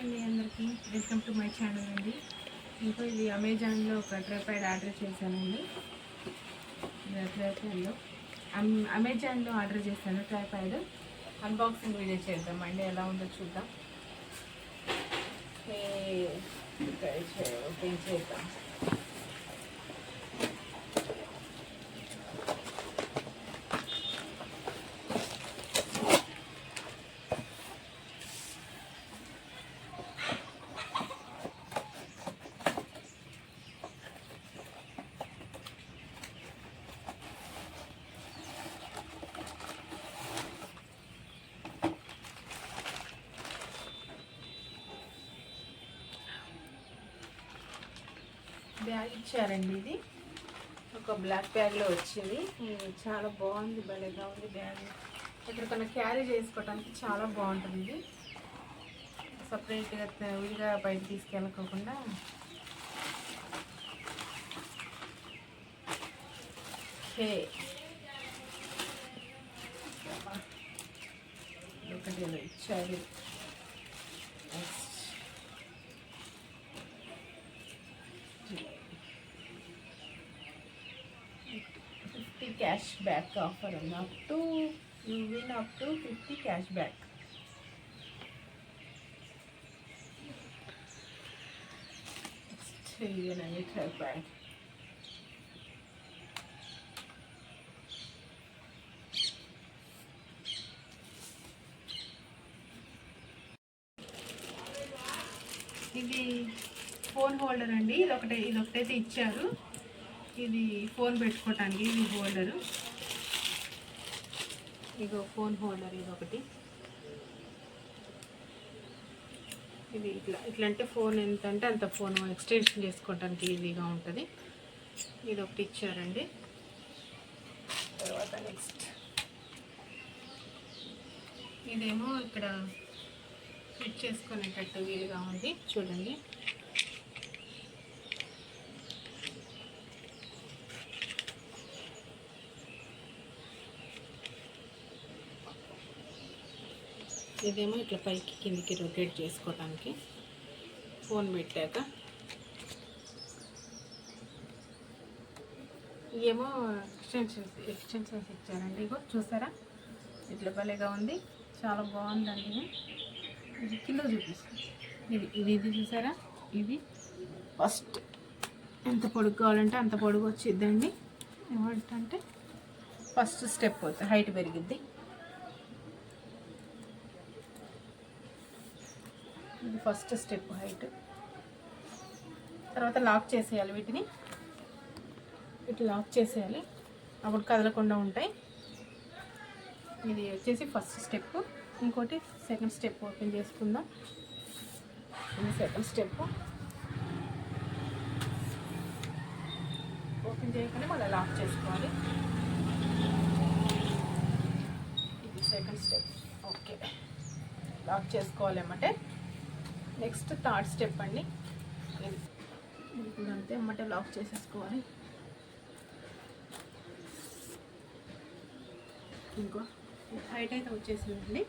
Hi అండి అందరికీ. Welcome to my channel అండి. ఇంకా ఇది అమెజాన్లో ఒక ట్రైపాడ్ ఆర్డర్ చేశానండి. ట్రైపాడ్లో అమెజాన్లో ఆర్డర్ చేశాను ట్రైపాడ్ అన్బాక్సింగ్ వీడియో చేద్దామండి. ఎలా ఉందో చూద్దాం. ఓపెన్ చేద్దాం. బ్యాగ్ ఇచ్చారండి ఇది. ఒక బ్లాక్ బ్యాగ్లో వచ్చింది. చాలా బాగుంది భలేగా ఉంది బ్యాగ్. ఎక్కడికన్నా క్యారీ చేసుకోవడానికి చాలా బాగుంటుంది ఇది. సపరేట్గా విడిగా బయట తీసుకెళ్ళకోకుండా. హే ఒకటి ఇచ్చారు next fifty cash back offer ఉంది up to you win up to fifty cash back ఇదేనండి ట్రైపాడ్ ఇది ఫోన్ హోల్డర్ అండి. ఇది ఒకటే ఇది ఒకటైతే ఇచ్చారు. ఇది ఫోన్ పెట్టుకోవటానికి ఇది హోల్డరు. ఇగో ఫోన్ హోల్డర్ ఇది ఒకటి ఇది ఇట్లా ఇట్లా అంటే ఫోన్ ఎంత అంటే అంత ఫోన్ ఎక్స్టెన్షన్ చేసుకోవడానికి ఈజీగా ఉంటుంది. ఇది ఒకటి ఇచ్చారండి తర్వాత నెక్స్ట్ ఇదేమో ఇక్కడ ఫిట్ చేసుకునేటట్టు వీలుగా ఉంది. చూడండి. ఇదేమో ఇట్లా పైకి కిందికి రొటేట్ చేసుకోవడానికి ఫోన్ పెట్టాక. ఏమో ఎక్స్టెన్షన్స్ ఎక్స్టెన్షన్స్ ఇచ్చారండి. ఇగో చూసారా? ఇట్లా భలేగా ఉంది. చాలా బాగుందండి ఇది. కింద చూపిస్తుంది ఇది ఇది ఇది చూసారా? ఇది. ఫస్ట్. ఎంత పొడుగు కావాలంటే అంత పొడుగు వచ్చిద్దండి. ఏమంటే ఫస్ట్ స్టెప్ అవుతుంది. హైట్ పెరిగిద్ది. ఇది ఫస్ట్ స్టెప్ హైట్. తర్వాత లాక్ చేసేయాలి వీటిని. ఇట్లా లాక్ చేసేయాలి. అప్పుడు కదలకుండా ఉంటాయి. ఇది వచ్చేసి ఫస్ట్ స్టెప్. ఇంకోటి సెకండ్ స్టెప్ ఓపెన్ చేసుకుందాం. ఇది సెకండ్ స్టెప్. ఓపెన్ చేయకుండా మళ్ళీ లాక్ చేసుకోవాలి. ఇది సెకండ్ స్టెప్. ఓకే. లాక్ చేసుకోవాలి అన్నమాట. నెక్స్ట్ థర్డ్ స్టెప్ అండి. అంతే అమ్మటే లాక్ చేసేసుకోవాలి. ఇంకో హైట్ అయితే వచ్చేసిందండి.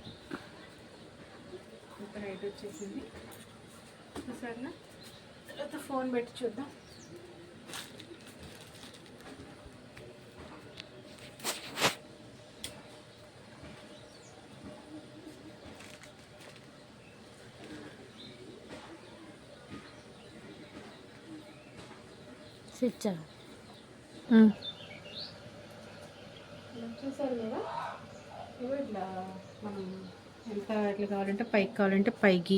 ఇంత హైట్ వచ్చేసింది. సరేనా తర్వాత ఫోన్ పెట్టి చూద్దాం. స్విచ్ చూసారు కదా ఇవి ఇట్లా మనం ఎంత ఎట్లా కావాలంటే పైకి కావాలంటే పైకి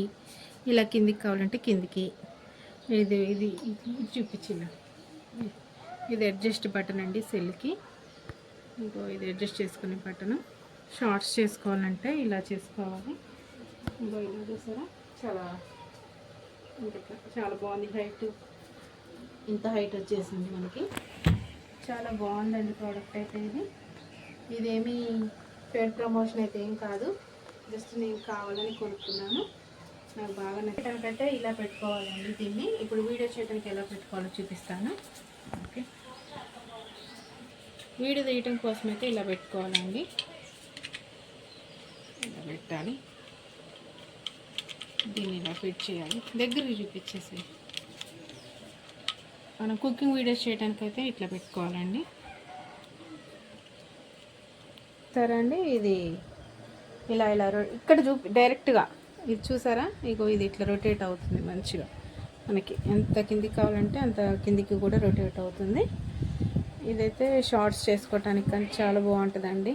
ఇలా కిందికి కావాలంటే కిందికి. ఇది ఇది చూపించిన. ఇది అడ్జస్ట్ బటన్ అండి సెల్కి. ఇంకో ఇది అడ్జస్ట్ చేసుకునే బటన్. షార్ట్స్ చేసుకోవాలంటే ఇలా చేసుకోవాలి. ఇంకో ఇలా చూసారా చాలా చాలా బాగుంది హైట్. ఇంత హైట్ వచ్చేసింది మనకి. చాలా బాగుందండి ప్రోడక్ట్ అయితే ఇది. ఇదేమి పేడ్ ప్రమోషన్ అయితే ఏం కాదు. జస్ట్ నేను కావాలని కొనుక్కున్నాను నాకు బాగా నచ్చడానికంటే ఇలా పెట్టుకోవాలండి దీన్ని. ఇప్పుడు వీడియో చేయడానికి ఎలా పెట్టుకోవాలో చూపిస్తాను. ఓకే. వీడియో తీయటం కోసం అయితే ఇలా పెట్టుకోవాలండి. ఇలా పెట్టాలి. దీన్ని ఇలా ఫిట్ చేయాలి. దగ్గరికి చూపించేసి మనం కుకింగ్ వీడియోస్ చేయడానికి అయితే ఇట్లా పెట్టుకోవాలండి. సరే అండి ఇది ఇలా ఇలా ఇక్కడ చూపి డైరెక్ట్గా ఇది చూసారా? ఇగో ఇది ఇట్లా రొటేట్ అవుతుంది మంచిగా. మనకి ఎంత కిందికి కావాలంటే అంత కిందికి కూడా రొటేట్ అవుతుంది. ఇదైతే షార్ట్స్ చేసుకోవటానికి కానీ చాలా బాగుంటుందండి.